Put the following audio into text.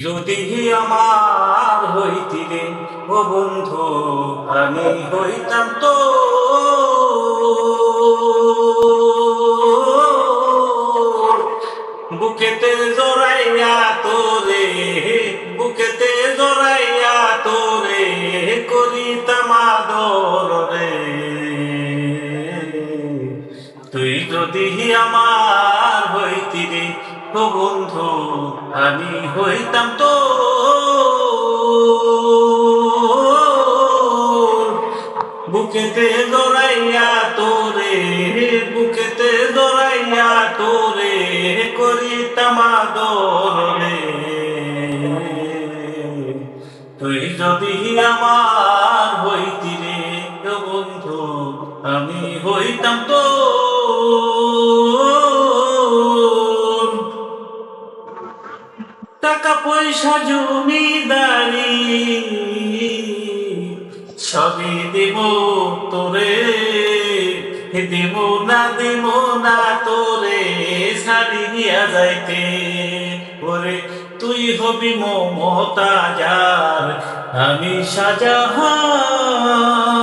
যদি আমার হইতিরে ও বন্ধু, আমি হইতাম তো। বুকেতে জড়াইয়া তোরে, বুকেতে জড়াইয়া তোরে করিতাম আদর রে। তুই যদি আমার বন্ধু, আমি হইতাম তো বুকেতে দৌড়াইয়া তোরে, বুকেতে দৌড়াইয়া তোরে করিতাম আদর তুই যদি আমার হইতি রে বন্ধু, আমি হইতাম তো টাকা পয়সা, জমিদারি সবই দেব তোরে। দেব না দেব না তোরে ছাড়িয়া যাইতে। ওরে, তুই হবি মমতা যার আমি সাজাহান